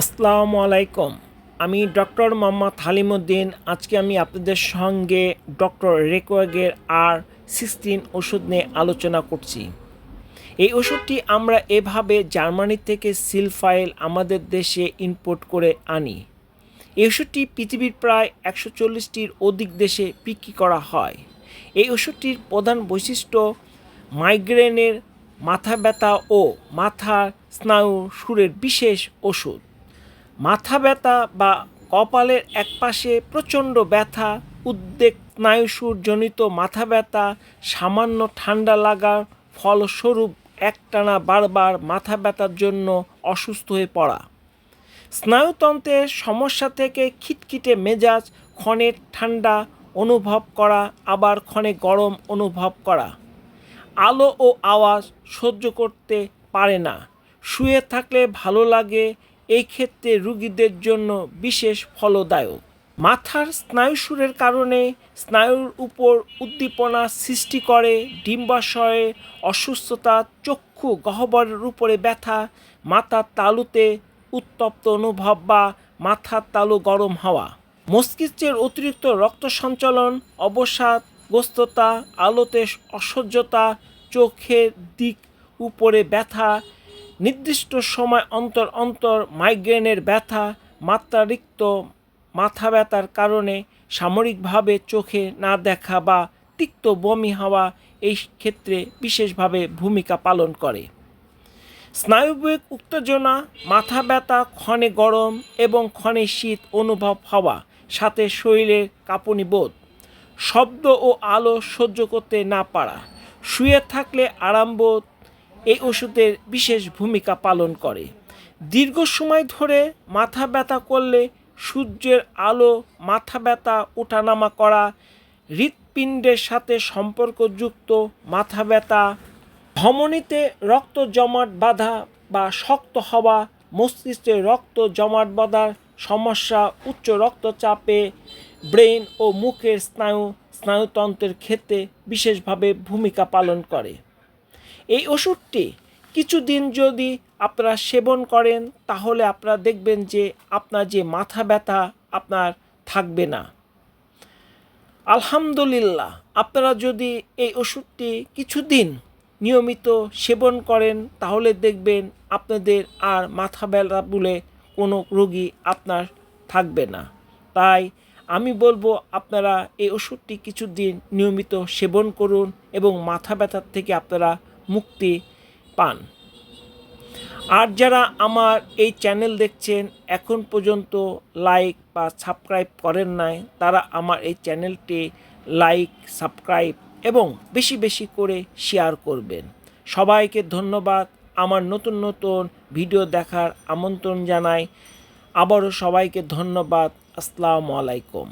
আসসালামু আলাইকুম। আমি ডক্টর মোহাম্মদ হালিমুদ্দিন। আজকে আমি আপনাদের সঙ্গে ডক্টর রেকোয়াগের আর সিক্সটিন ওষুধ নিয়ে আলোচনা করছি। এই ওষুধটি আমরা এভাবে জার্মানি থেকে সিল ফাইল আমাদের দেশে ইম্পোর্ট করে আনি। এই ওষুধটি পৃথিবীর প্রায় একশো চল্লিশটির অধিক দেশে বিক্রি করা হয়। এই ওষুধটির প্রধান বৈশিষ্ট্য মাইগ্রেনের মাথা ব্যথা ও মাথার স্নায়ু সুরের বিশেষ ওষুধ। মাথা ব্যথা বা কপালের একপাশে প্রচণ্ড ব্যথা, উদ্বেগ স্নায়ুসুরজনিত মাথা ব্যথা, সামান্য ঠান্ডা লাগার ফলস্বরূপ একটানা বারবার মাথা ব্যথার জন্য অসুস্থ হয়ে পড়া। স্নায়ুতন্ত্রের সমস্যা থেকে খিটখিটে মেজাজ ক্ষণে ঠান্ডা অনুভব করা, আবার ক্ষণে গরম অনুভব করা। আলো ও আওয়াজ সহ্য করতে পারে না। শুয়ে থাকলে ভালো লাগে এই ক্ষেত্রে রুগীদের জন্য বিশেষ ফলদায়ক। মাথার স্নায়ুসুরের কারণে স্নায়ুর উপর উদ্দীপনা সৃষ্টি করে, ডিম্বাশয়ে অসুস্থতা, চক্ষু গহ্বরের উপরে ব্যথা, মাথার তালুতে উত্তপ্ত অনুভব বা মাথার তালু গরম হওয়া। মস্তিষ্কের অতিরিক্ত রক্ত সঞ্চালন, অবসাদ, গ্রস্ততা, আলোতে অসহ্যতা, চোখের দিক উপরে ব্যথা নির্দিষ্ট সময় অন্তর অন্তর মাইগ্রেনের ব্যথা মাত্রারিক্ত মাথা ব্যথার কারণে সামরিকভাবে চোখে না দেখা বা তিক্ত বমি হওয়া এই ক্ষেত্রে বিশেষভাবে ভূমিকা পালন করে। স্নায়ুবিক উত্তেজনা, মাথা ব্যথা, ক্ষণে গরম এবং ক্ষণে শীত অনুভব হওয়া, সাথে শরীরের কাঁপুনি বোধ, শব্দ ও আলো সহ্য করতে না পারা, শুয়ে থাকলে আরামবোধ এই ওষুধের বিশেষ ভূমিকা পালন করে। দীর্ঘ সময় ধরে মাথা ব্যথা করলে সূর্যের আলো, মাথা ব্যথা, ওঠানামা করা, হৃৎপিণ্ডের সাথে সম্পর্কযুক্ত মাথা ব্যথা, ধমনীতে রক্ত জমাট বাঁধা বা শক্ত হওয়া, মস্তিষ্কে রক্ত জমাট বাঁধার সমস্যা, উচ্চ রক্তচাপে ব্রেন ও মুখের স্নায়ু, স্নায়ুতন্ত্রের ক্ষেত্রে বিশেষভাবে ভূমিকা পালন করে। এই ওষুধটি কিছুদিন যদি আপনারা সেবন করেন, তাহলে আপনারা দেখবেন যে আপনার যে মাথা ব্যথা আপনার থাকবে না। আলহামদুলিল্লাহ, আপনারা যদি এই ওষুধটি কিছুদিন নিয়মিত সেবন করেন, তাহলে দেখবেন আপনাদের আর মাথা ব্যথা বলে কোনো রোগী আপনার থাকবে না। তাই আমি বলব, আপনারা এই ওষুধটি কিছুদিন নিয়মিত সেবন করুন এবং মাথা ব্যথার থেকে আপনারা মুক্তি পান। আর যারা আমার এই চ্যানেল দেখছেন, এখন পর্যন্ত লাইক বা সাবস্ক্রাইব করেন নাই, তারা আমার এই চ্যানেলটি লাইক সাবস্ক্রাইব এবং বেশি বেশি করে শেয়ার করবেন। সবাইকে ধন্যবাদ। আমার নতুন নতুন ভিডিও দেখার আমন্ত্রণ জানাই। আবারও সবাইকে ধন্যবাদ। আসসালামু আলাইকুম।